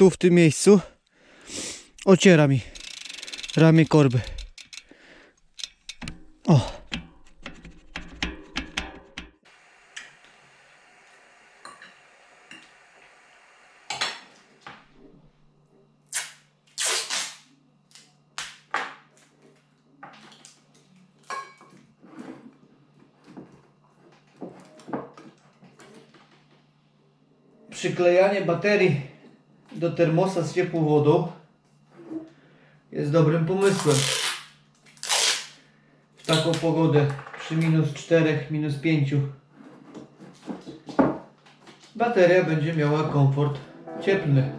tu w tym miejscu ociera mi ramię korby. O. Przyklejanie baterii do termosa z ciepłą wodą jest dobrym pomysłem. W taką pogodę przy minus 4, minus 5 bateria będzie miała komfort cieplny.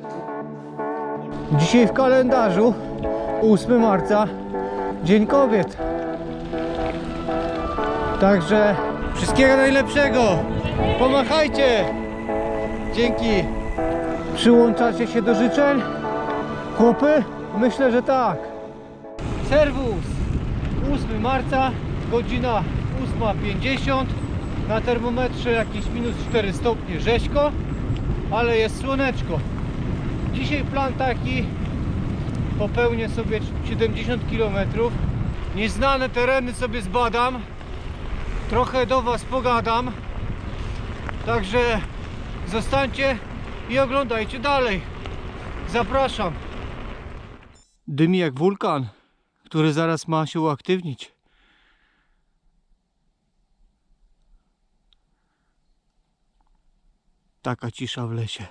Dzisiaj w kalendarzu 8 marca Dzień Kobiet. Także wszystkiego najlepszego. Pomachajcie. Dzięki. Przyłączacie się do życzeń? Chłopy? Myślę, że tak. Serwus. 8 marca, godzina 8.50. Na termometrze jakieś minus 4 stopnie rzeźko, ale jest słoneczko. Dzisiaj plan taki, popełnię sobie 70 km. Nieznane tereny sobie zbadam. Trochę do Was pogadam. Także zostańcie i oglądajcie dalej. Zapraszam. Dymi jak wulkan, który zaraz ma się uaktywnić. Taka cisza w lesie.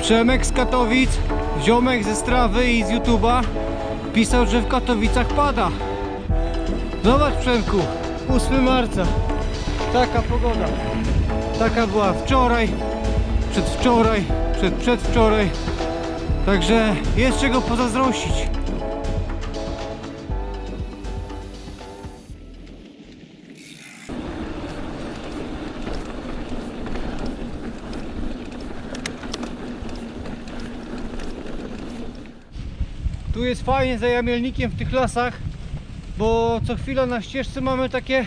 Przemek z Katowic, ziomek ze Strawy i z YouTube'a pisał, że w Katowicach pada. Zobacz Przemku, 8 marca. Taka pogoda. Taka była wczoraj, przedwczoraj, przed przedwczoraj. Także jest czego pozazdrościć. Tu jest fajnie za jamielnikiem w tych lasach, bo co chwila na ścieżce mamy takie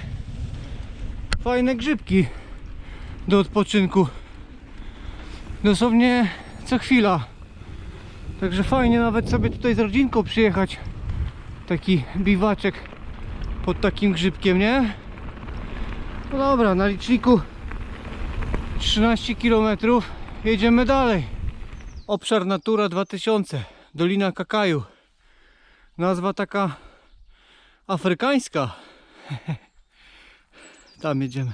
fajne grzybki do odpoczynku. Dosłownie co chwila. Także fajnie nawet sobie tutaj z rodzinką przyjechać. Taki biwaczek pod takim grzybkiem, nie? No dobra, na liczniku 13 km. Jedziemy dalej. Obszar Natura 2000, Dolina Kakaju. Nazwa taka afrykańska. Tam jedziemy.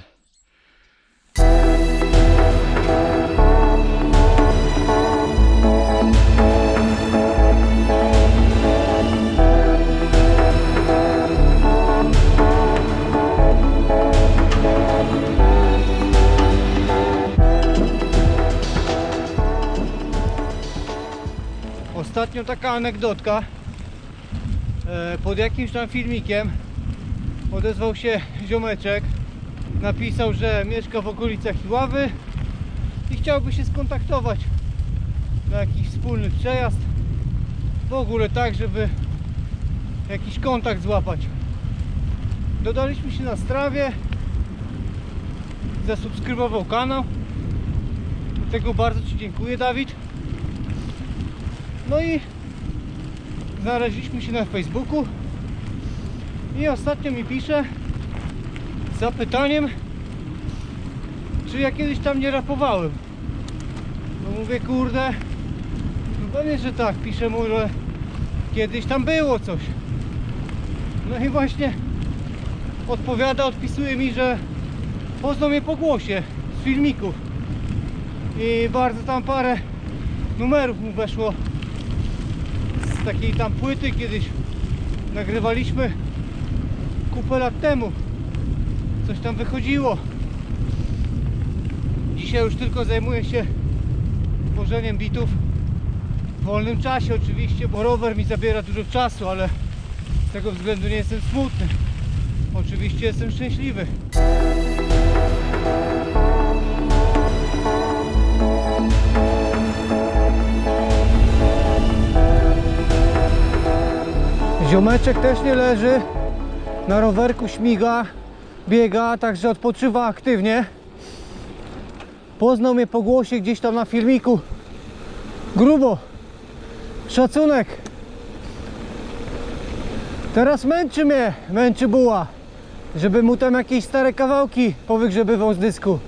Ostatnio taka anegdotka. E, Pod jakimś tam filmikiem odezwał się ziomeczek. Napisał, że mieszka w okolicach Iławy i chciałby się skontaktować na jakiś wspólny przejazd. W ogóle tak, żeby jakiś kontakt złapać. Dodaliśmy się na strawie. Zasubskrybował kanał. Dlatego bardzo Ci dziękuję, Dawid. No i znaleźliśmy się na Facebooku i ostatnio mi pisze z zapytaniem czy ja kiedyś tam nie rapowałem. No mówię kurde no pewnie, że tak pisze mu, że kiedyś tam było coś. No i właśnie odpowiada, odpisuje mi, że poznał mnie po głosie z filmików. I bardzo tam parę numerów mu weszło takiej tam płyty kiedyś nagrywaliśmy kupę lat temu. Coś tam wychodziło. Dzisiaj już tylko zajmuję się tworzeniem bitów w wolnym czasie oczywiście bo rower mi zabiera dużo czasu ale z tego względu nie jestem smutny. Oczywiście jestem szczęśliwy Ziomeczek też nie leży. Na rowerku śmiga, biega, także odpoczywa aktywnie. Poznał mnie po głosie gdzieś tam na filmiku. Grubo. Szacunek. Teraz męczy mnie, męczy buła. Żeby mu tam jakieś stare kawałki powygrzebywał z dysku.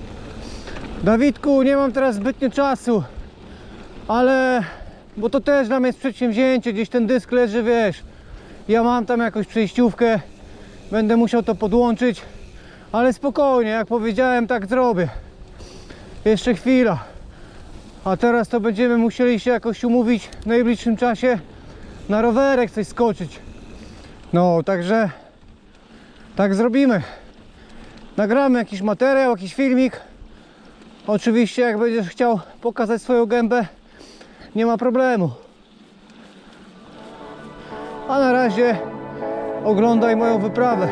Dawidku, nie mam teraz zbytnio czasu. Ale, bo to też dla mnie jest przedsięwzięcie, gdzieś ten dysk leży, wiesz. Ja mam tam jakąś przejściówkę, będę musiał to podłączyć, ale spokojnie, jak powiedziałem, tak zrobię. Jeszcze chwila. A teraz to będziemy musieli się jakoś umówić w najbliższym czasie na rowerek coś skoczyć. No, także tak zrobimy. Nagramy jakiś materiał, jakiś filmik. Oczywiście, jak będziesz chciał pokazać swoją gębę, nie ma problemu. A na razie oglądaj moją wyprawę.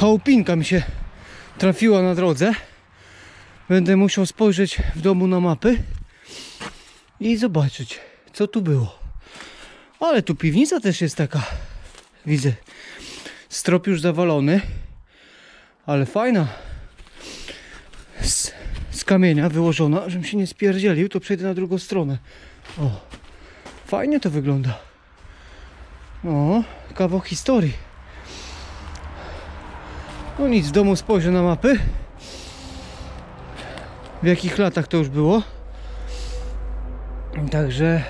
Chałupinka mi się trafiła na drodze. Będę musiał spojrzeć w domu na mapy i zobaczyć, co tu było. Ale tu piwnica też jest taka. Widzę. Strop już zawalony, ale fajna. Z, z kamienia wyłożona, żebym się nie spierdzielił, to przejdę na drugą stronę. O, fajnie to wygląda. O, kawał historii. No nic, w domu spojrzę na mapy. W jakich latach to już było. Także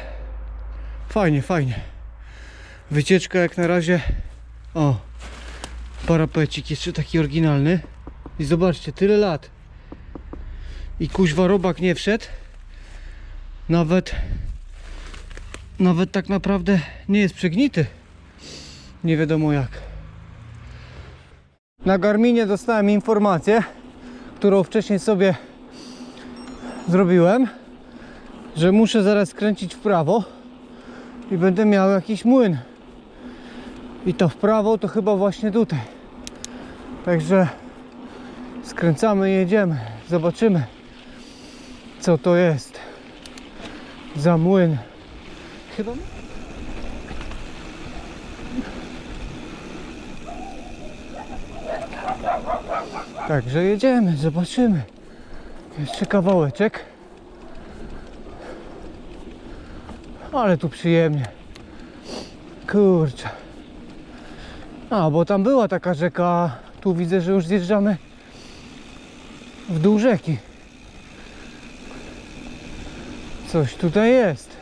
fajnie, fajnie. Wycieczka jak na razie. O, parapecik jeszcze taki oryginalny. I zobaczcie, tyle lat. I kuźwa robak nie wszedł. Nawet nawet tak naprawdę nie jest przegnity. Nie wiadomo jak. Na Garminie dostałem informację, którą wcześniej sobie zrobiłem, że muszę zaraz skręcić w prawo i będę miał jakiś młyn. I to w prawo to chyba właśnie tutaj. Także skręcamy jedziemy. Zobaczymy co to jest za młyn. Chyba Także jedziemy, zobaczymy. Jeszcze kawałeczek. Ale tu przyjemnie. Kurczę. A, bo tam była taka rzeka. Tu widzę, że już zjeżdżamy w dół rzeki. Coś tutaj jest.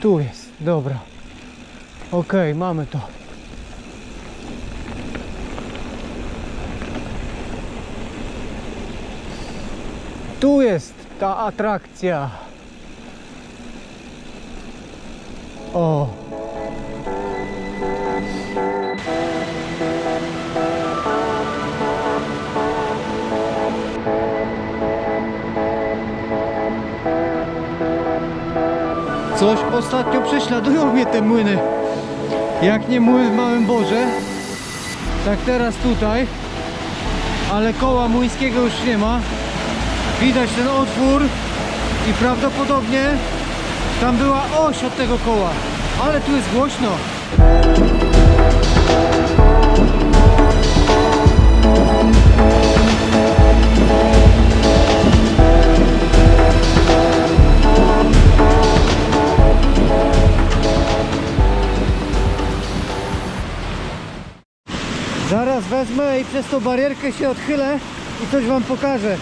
Tu jest, dobra. Okej, mamy to. Tu jest ta atrakcja. O. Coś ostatnio prześladują mnie te młyny. Jak nie młyn w Małym Borze, tak teraz tutaj, ale koła młyńskiego już nie ma. Widać ten otwór i prawdopodobnie tam była oś od tego koła, ale tu jest głośno. Zaraz wezmę i przez tą barierkę się odchylę i coś wam pokażę.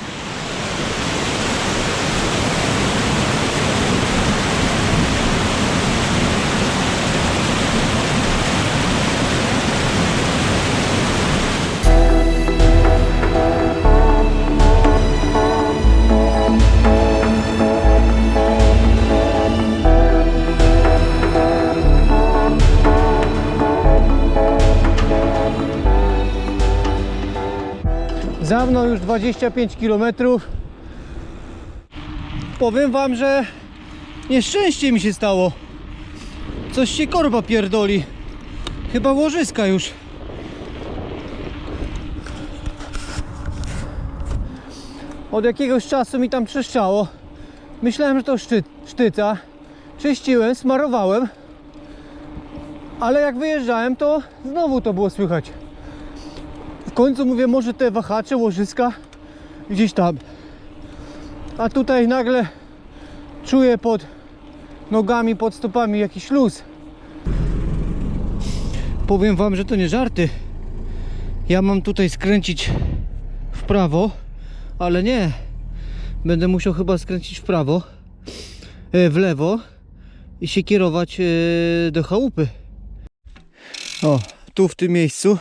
Równo już 25 km. Powiem wam, że nieszczęście mi się stało. Coś się korba pierdoli. Chyba łożyska już. Od jakiegoś czasu mi tam trzeszczało. Myślałem, że to szty, sztyca. Czyściłem, smarowałem. Ale jak wyjeżdżałem, to znowu to było słychać. Końcu mówię, może te wahacze, łożyska gdzieś tam. A tutaj nagle czuję pod nogami, pod stopami jakiś luz. Powiem wam, że to nie żarty. Ja mam tutaj skręcić w prawo, ale nie. Będę musiał chyba skręcić w prawo, e, w lewo i się kierować e, do chałupy. O, tu w tym miejscu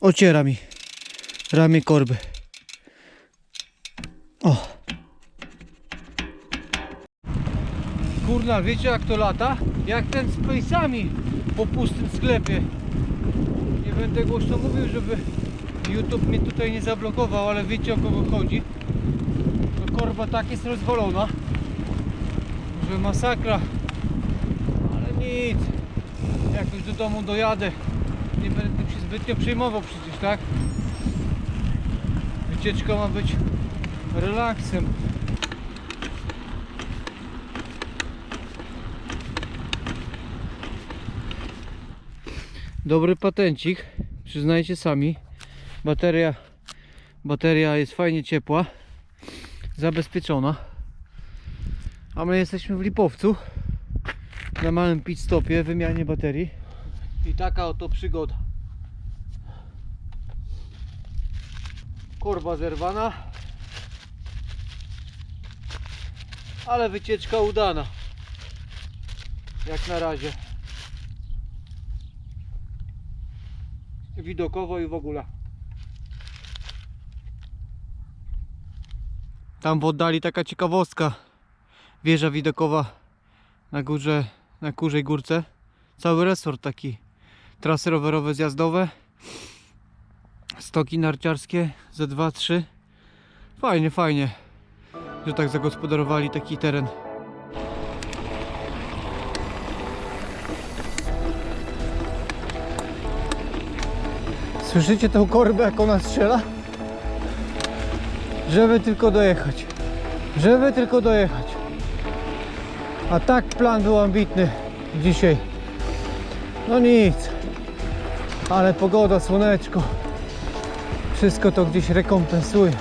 ociera mi ramię korby. O. Kurna, wiecie jak to lata? Jak ten z pejsami po pustym sklepie. Nie będę głośno mówił, żeby YouTube mnie tutaj nie zablokował, ale wiecie o kogo chodzi. To korba tak jest rozwalona, że masakra. Ale nic. Jak już do domu dojadę, nie będę się zbytnio przejmował przecież, tak? Wycieczka ma być relaksem. Dobry patencik, przyznajcie sami. Bateria, bateria jest fajnie ciepła, zabezpieczona. A my jesteśmy w Lipowcu na małym pit stopie, wymianie baterii. I taka oto przygoda. Korba zerwana. Ale wycieczka udana. Jak na razie. Widokowo i w ogóle. Tam w oddali taka ciekawostka. Wieża widokowa na górze, na Kurzej Górce. Cały resort taki. Trasy rowerowe, zjazdowe. Stoki narciarskie, ze 2, 3. Fajnie, fajnie, że tak zagospodarowali taki teren. Słyszycie tę korbę, jak ona strzela? Żeby tylko dojechać. Żeby tylko dojechać. A tak plan był ambitny dzisiaj. No nic. Ale pogoda, słoneczko. Wszystko to gdzieś rekompensuje.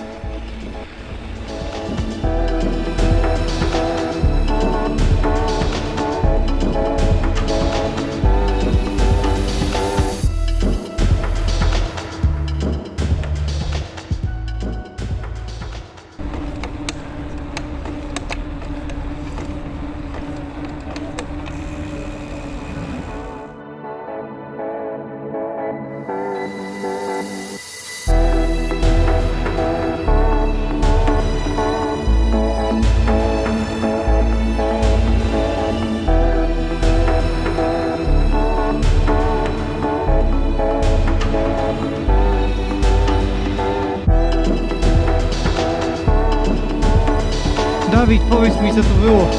Dawid, powiedz mi co to było.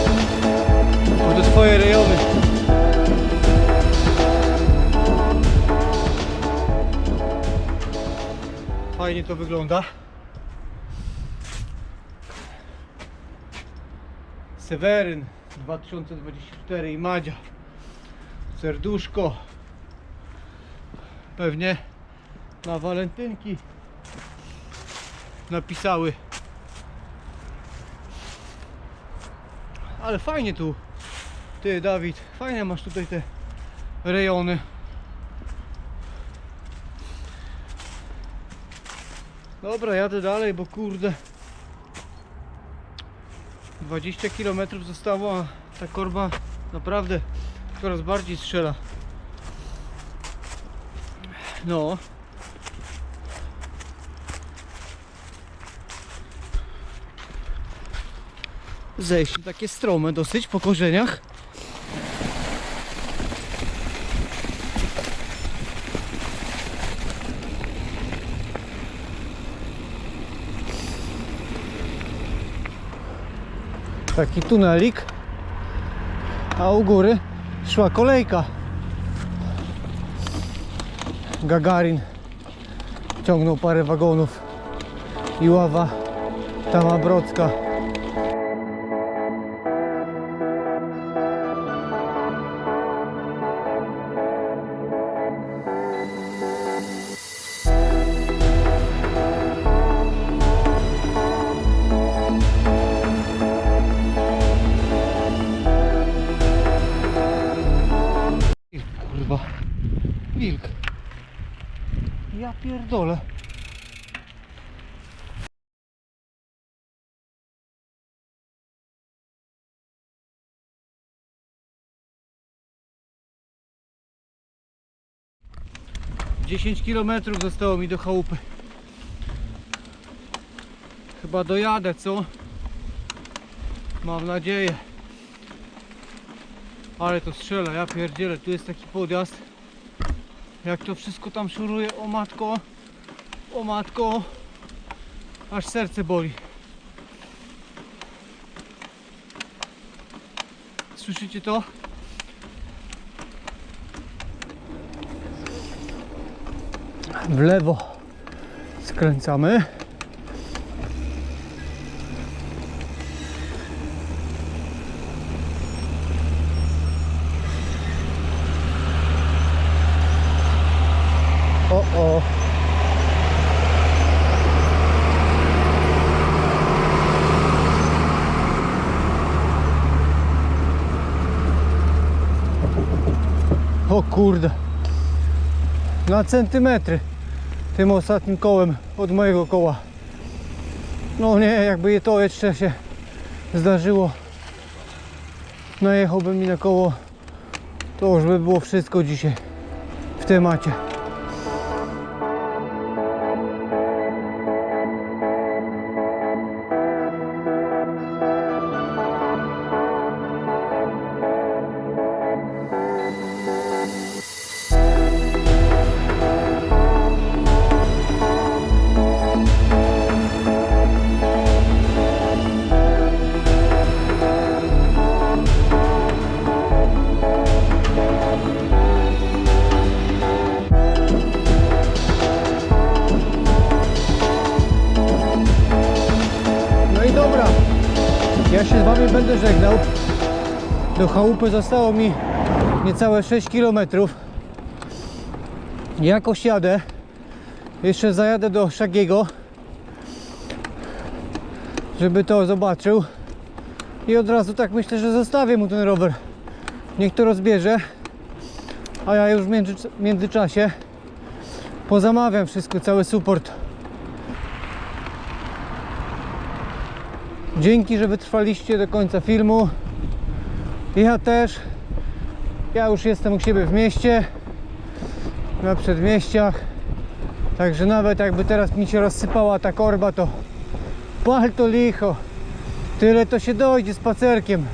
Bo to twoje rejony. Fajnie to wygląda. Seweryn 2024 i Madzia. Serduszko. Pewnie na walentynki napisały. Ale fajnie tu. Ty Dawid, fajnie masz tutaj te rejony. Dobra, jadę dalej, bo kurde 20 km zostało, a ta korba naprawdę coraz bardziej strzela. No. zejście takie strome dosyć po korzeniach. Taki tunelik, a u góry szła kolejka. Gagarin ciągnął parę wagonów i ława Tamabrodzka. Pierdolę. Dziesięć kilometrów zostało mi do chałupy. Chyba dojadę, co? Mam nadzieję. Ale to strzela, ja pierdzielę, tu jest taki podjazd. Jak to wszystko tam szuruje, o matko, o matko, aż serce boli. Słyszycie to? W lewo skręcamy. O, o. O kurde. Na centymetry tym ostatnim kołem od mojego koła. No nie, jakby to jeszcze się zdarzyło. Najechałby mi na koło. To już by było wszystko dzisiaj w temacie. Do chałupy zostało mi niecałe 6 km. Jakoś jadę. Jeszcze zajadę do Szagiego, żeby to zobaczył. I od razu tak myślę, że zostawię mu ten rower. Niech to rozbierze. A ja już w między, międzyczasie pozamawiam wszystko, cały support. Dzięki, że wytrwaliście do końca filmu. Ja też. Ja już jestem u siebie w mieście. Na przedmieściach. Także nawet jakby teraz mi się rozsypała ta korba, to pal to licho. Tyle to się dojdzie spacerkiem.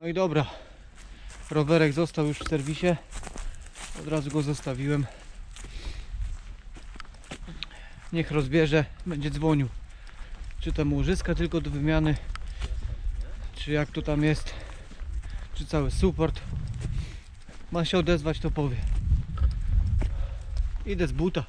No i dobra. Rowerek został już w serwisie. Od razu go zostawiłem. Niech rozbierze, będzie dzwonił. Czy tam łożyska tylko do wymiany, czy jak to tam jest, czy cały support. Ma się odezwać, to powie. Idę z buta.